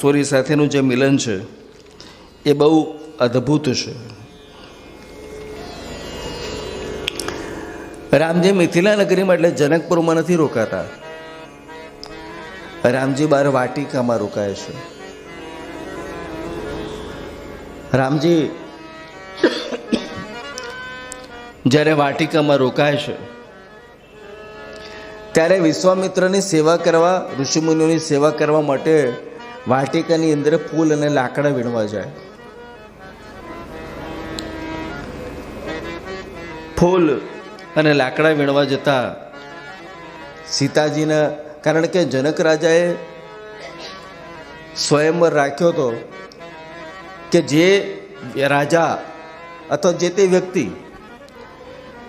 કિશોરી સાથેનું જે મિલન છે, એ બહુ અદ્ભુત છે. રામજી મિથિલા નગરીમાં એટલે જનકપુરમાં નથી રોકાતા. રામજી બાર વાટિકામાં રોકાય છે. રામજી જ્યારે વાટિકામાં રોકાય છે, ત્યારે વિશ્વામિત્રની સેવા કરવા, ઋષિમુનિઓની સેવા કરવા માટે વાટિકાની અંદર ફૂલ અને લાકડા વીણવા જાય. ફૂલ અને લાકડા વીણવા જતા સીતાજીના, કારણ કે જનક રાજાએ સ્વયંવર રાખ્યો હતો કે જે રાજા અથવા જે તે વ્યક્તિ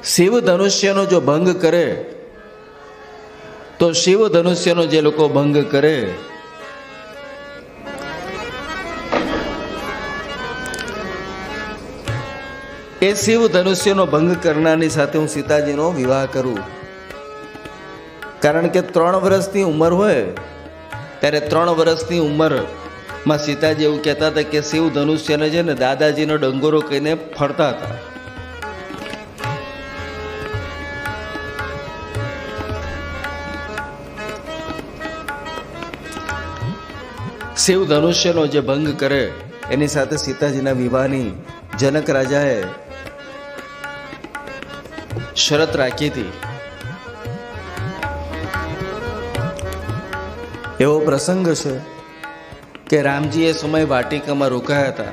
શિવ ધનુષ્યનો જો ભંગ કરે, તો શિવ ધનુષ્યનો જે લોકો ભંગ કરે એ શિવ ધનુષ્યનો ભંગ કરનારની સાથે હું સીતાજીનો વિવાહ કરું. કારણ કે ત્રણ વર્ષની ઉંમર હોય, ત્યારે ત્રણ વર્ષની ઉંમરમાં સીતાજી એવું કહેતા હતા કે શિવ ધનુષ્યને છે ને દાદાજીનો ડંગોરો કહીને ફરતા હતા. શિવ ધનુષ્યનો જે ભંગ કરે, એની સાથે સીતાજીના વિવાહની જનક રાજાએ શરત રાખી હતી. એવો પ્રસંગ છે કે રામજી એ સમય વાટિકામાં રોકાયા હતા.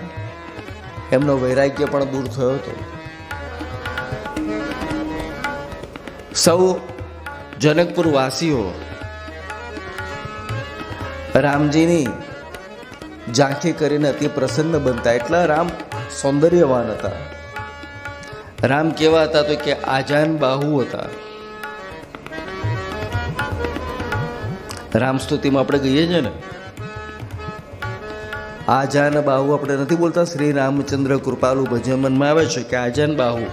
એમનો વૈરાગ્ય પણ દૂર થયો હતો. સૌ જનકપુર વાસીઓ રામજીની ઝાંખી કરીને અતિ પ્રસન્ન બનતા એટલા રામ સૌંદર્યવાન હતા. રામ કેવા હતા તો કે આજાન બાહુ હતા. રામ સ્તુતિમાં આપણે કહીએ છીએ ને? આજાન બાહુ આપણે નથી બોલતા? શ્રી રામચંદ્ર કૃપાલુ ભજમનમાં આવે છે કે આજાન બાહુ.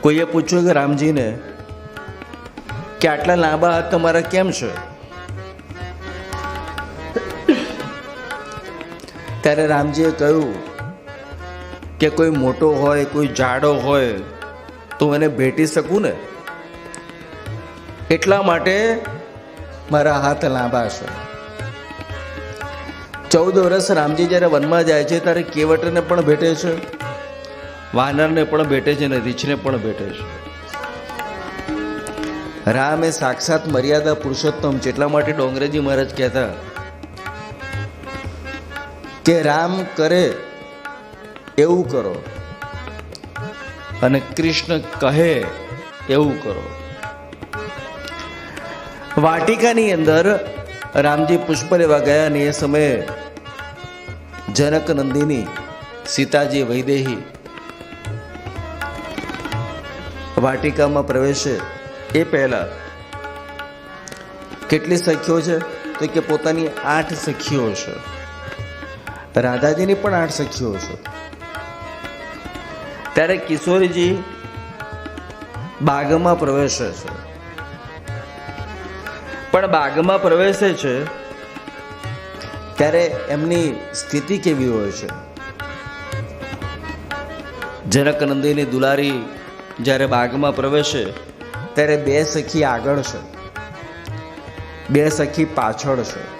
કોઈએ પૂછ્યું કે રામજીને, કે આટલા લાંબા હાથ તમારા કેમ છે? ત્યારે રામજીએ કહ્યું કે કોઈ મોટો હોય, કોઈ જાડો હોય, તો એને ભેટી શકું ને? એટલા માટે મારા હાથ લાંબા છે. ચૌદ વર્ષ રામજી જ્યારે વનમાં જાય છે, ત્યારે કેવટને પણ ભેટે છે, વાનરને પણ ભેટે છે અને રીછને પણ ભેટે છે. રામ એ સાક્ષાત મર્યાદા પુરુષોત્તમ છે એટલા માટે ડોંગરેજી મહારાજ કહેતા કે રામ કરે એવું કરો. અને કૃષ્ણ કહે એવું કરો. વાટિકાની અંદર રામજી પુષ્પ લેવા ગયા અને એ સમયે જનક નંદિની સીતાજી વૈદેહી વાટિકામાં પ્રવેશે. એ પહેલા કેટલી સખીઓ છે? તો કે પોતાની આઠ સખીઓ છે. રાધાજીની પણ આઠ સખીઓ છે. ત્યારે કિશોરીજી બાગમાં પ્રવેશે છે. પણ બાગમાં પ્રવેશે છે. ત્યારે એમની સ્થિતિ કેવી હોય છે? જનક નંદીની દુલારી જ્યારે બાગમાં પ્રવેશે ત્યારે બે સખી આગળ છે. બે સખી પાછળ છે.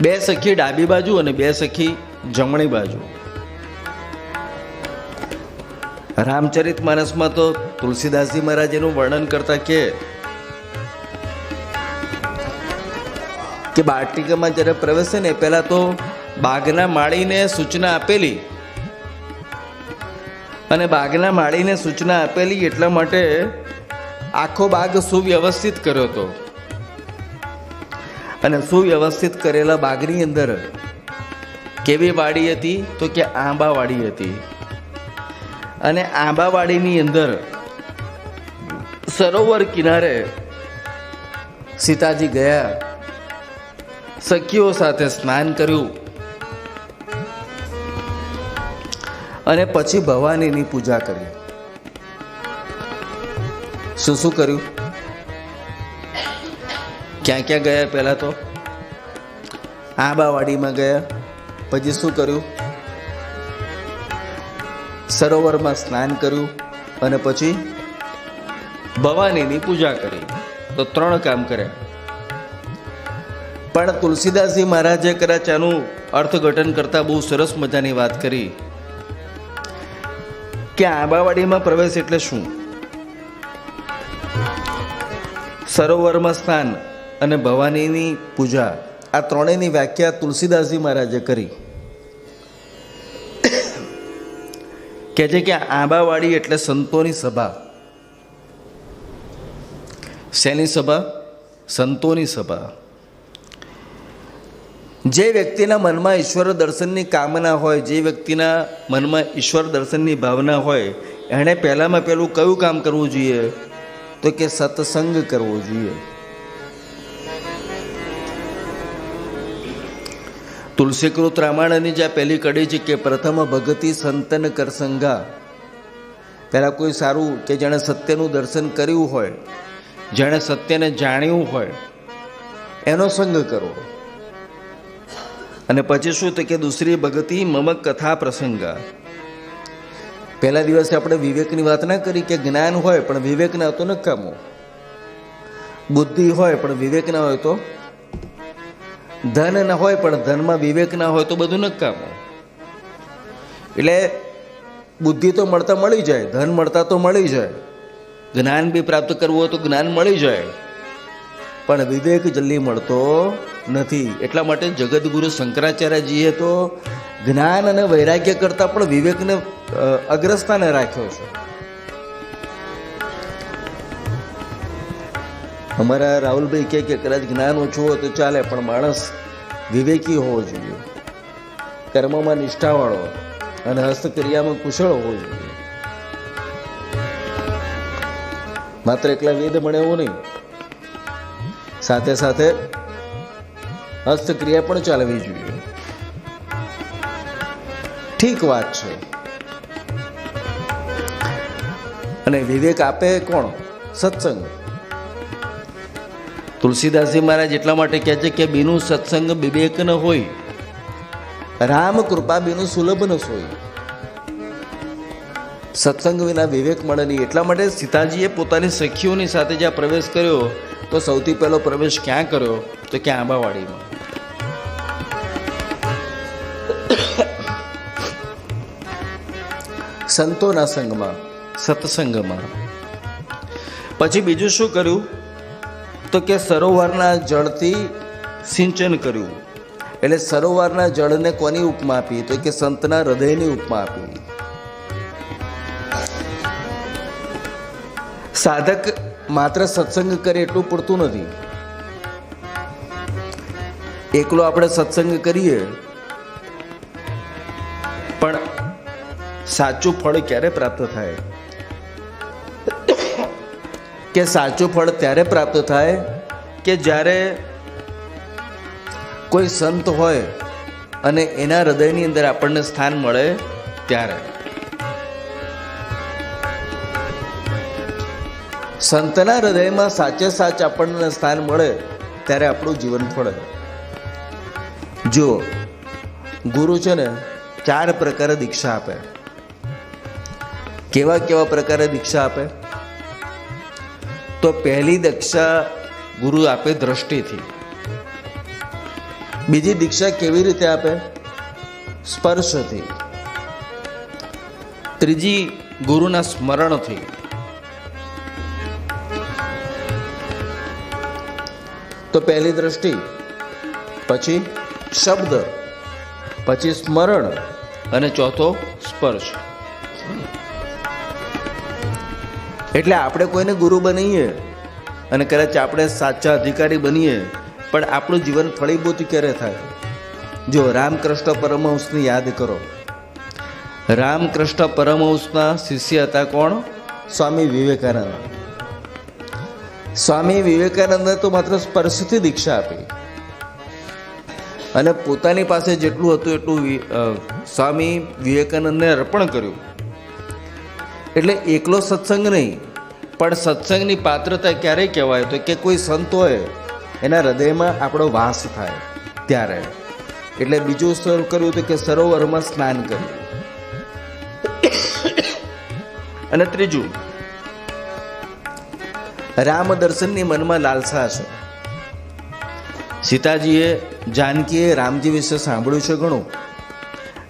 બે સખી ડાબી બાજુ અને બે સખી જમણી બાજુ. રામચરિત માનસમાં તો તુલસીદાસજી મહારાજ એનું વર્ણન કરતા કે કે બાટિકામાં જ્યારે પ્રવેશે ને પહેલા તો બાગના માળીને સૂચના આપેલી. અને બાગના માળીને સૂચના આપેલી એટલા માટે આખો બાગ સુવ્યવસ્થિત કર્યો હતો. અને સુવ્યવસ્થિત કરેલા બાગની અંદર કેવી વાડી હતી તો કે આંબા વાડી હતી. અને આંબાવાડીની અંદર સરોવર કિનારે સીતાજી ગયા, સખીઓ સાથે સ્નાન કર્યું. અને પછી ભવાનીની પૂજા કરી. શું શું કર્યું? ક્યાં ક્યાં ગયા પહેલાં તો? આંબાવાડીમાં ગયા. પછી શું કર્યું? સરોવરમાં સ્નાન કર્યું અને પછી ભવાનીની પૂજા કરી. તો ત્રણ કામ કર્યા. પણ તુલસીદાસજી મહારાજે કદાચ આનું અર્થઘટન કરતા બહુ સરસ મજાની વાત કરી. કે આંબાવાડીમાં પ્રવેશ એટલે શું? સરોવરમાં સ્નાન. અને ભવાનીની પૂજા. આ ત્રણેયની વ્યાખ્યા તુલસીદાસજી મહારાજે કરી. કે છે કે આંબાવાડી એટલે સંતોની સભા. શેની સભા? સંતોની સભા. જે વ્યક્તિના મનમાં ઈશ્વર દર્શનની કામના હોય, જે વ્યક્તિના મનમાં ઈશ્વર દર્શનની ભાવના હોય, એણે પહેલાંમાં પહેલું કયું કામ કરવું જોઈએ? તો કે સત્સંગ કરવો જોઈએ. તુલસીકૃત રામાયણની જે પહેલી કડી છે કે પ્રથમ ભગતી સંતન કરસંગા પહેલાં કોઈ સારું કે જેણે સત્યનું દર્શન કર્યું હોય, જેણે સત્યને જાણ્યું હોય, એનો સંગ કરો અને પછી શું તો કે દૂસરી ભગતી મમ કથા પ્રસંગા. પહેલા દિવસે આપણે વિવેકની વાત ના કરી કે જ્ઞાન હોય પણ વિવેક ના તો નકામો બુદ્ધિ હોય પણ વિવેક ના હોય તો ધન ન હોય, પણ ધનમાં વિવેક ના હોય તો બધું નકામો એટલે બુદ્ધિ તો મળતા મળી જાય, ધન મળતા તો મળી જાય. જ્ઞાન બી પ્રાપ્ત કરવું હોય તો જ્ઞાન મળી જાય. પણ વિવેક જલ્દી મળતો નથી. એટલા માટે જગતગુરુ શંકરાચાર્યજીએ તો જ્ઞાન અને વૈરાગ્ય કરતાં પણ વિવેકને અગ્રસ્થાને રાખ્યો છે. અમારા રાહુલભાઈ કહે કે કદાચ જ્ઞાન ઓછું હોય તો ચાલે, પણ માણસ વિવેકી હોવો જોઈએ. કર્મમાં નિષ્ઠાવાળો અને હસ્તક્રિયામાં કુશળ હોવો જોઈએ. માત્ર એકલા વેદ મળે એવું નહીં. સાથે સાથે હસ્તક્રિયા પણ ચાલવી જોઈએ. ઠીક વાત છે. અને વિવેક આપે કોણ? સત્સંગ. તુલસીદાસજી મહારાજ એટલા માટે કહે છે કે બીનું સત્સંગ વિવેક ન હોય. રામ કૃપા બીનું સુલભ ન હોય સત્સંગ વિના વિવેક મળે નહીં. એટલા માટે સીતાજીએ પોતાની સખીઓની સાથે જ્યાં પ્રવેશ કર્યો, તો સૌથી પહેલો પ્રવેશ ક્યાં કર્યો? તો કે આંબાવાડીમાં. સંતોના સંગમાં, સત્સંગમાં. પછી બીજું શું કર્યું? તો કે સરોવરના જળથી સિંચન કર્યું. એટલે સરોવરના જળને કોની ઉપમા આપી? તો કે સંતના હૃદયની ઉપમા આપી. સાધક માત્ર સત્સંગ કરે એટલું પૂરતું નથી. એકલો આપણે સત્સંગ કરીએ, પણ સાચું ફળ ક્યારે પ્રાપ્ત થાય? કે સાચું ફળ ત્યારે પ્રાપ્ત થાય કે જ્યારે કોઈ સંત હોય અને એના હૃદયની અંદર આપણને સ્થાન મળે ત્યારે. સંતના હૃદયમાં સાચે સાચ આપણને સ્થાન મળે ત્યારે આપણું જીવન ફળે. જુઓ, ગુરુ છે ને ચાર પ્રકારે દીક્ષા આપે. કેવા કેવા પ્રકારે દીક્ષા આપે? તો પહેલી દીક્ષા ગુરુ આપે દ્રષ્ટિથી. બીજી દીક્ષા કેવી રીતે આપે? સ્પર્શથી. ત્રીજી ગુરુના સ્મરણથી. તો પહેલી દ્રષ્ટિ, પછી શબ્દ, પછી સ્મરણ અને ચોથો સ્પર્શ. એટલે આપણે કોઈને ગુરુ બનીએ અને કદાચ આપણે સાચા અધિકારી બનીએ, પણ આપણું જીવન ફળીભૂત ક્યારે થાય? જો રામકૃષ્ણ પરમહંસને યાદ કરો. રામકૃષ્ણ પરમહંસના શિષ્ય હતા કોણ? સ્વામી વિવેકાનંદ. સ્વામી વિવેકાનંદે તો માત્ર સ્પર્શથી દીક્ષા આપી. અને પોતાની પાસે જેટલું હતું એટલું સ્વામી વિવેકાનંદને અર્પણ કર્યું. એટલે એકલો સત્સંગ નહીં. પણ સત્સંગની પાત્રતા ક્યારે કહેવાય? તો કે કોઈ સંત હોય, એના હૃદયમાં આપણો વાસ થાય ત્યારે. એટલે બીજું સર્વ કર્યું હતું કે સરોવરમાં સ્નાન કર્યું અને ત્રીજું, રામ દર્શનની મનમાં લાલસા છે. સીતાજીએ જાનકીએ રામજી વિશે સાંભળ્યું છે ઘણું.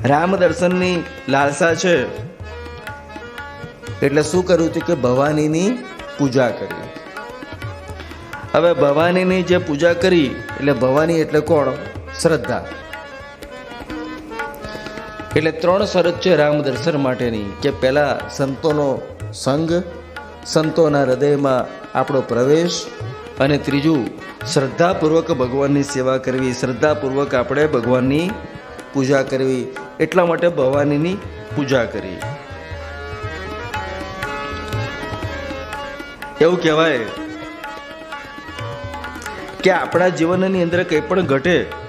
રામ દર્શનની લાલસા છે એટલે શું કર્યું હતું કે ભવાનીની પૂજા કરી. હવે ભવાનીની જે પૂજા કરી, એટલે ભવાની એટલે કોણ? શ્રદ્ધા. એટલે ત્રણ શરત છે રામ દર્શન માટેની, કે પહેલાં સંતોનો સંગ, સંતોના હૃદયમાં આપણો પ્રવેશ, અને ત્રીજું, શ્રદ્ધાપૂર્વક ભગવાનની સેવા કરવી, શ્રદ્ધાપૂર્વક આપણે ભગવાનની પૂજા કરવી. એટલા માટે ભવાનીની પૂજા કરી. એવું કહેવાય. કે આપણા જીવનની અંદર કંઈ પણ ઘટે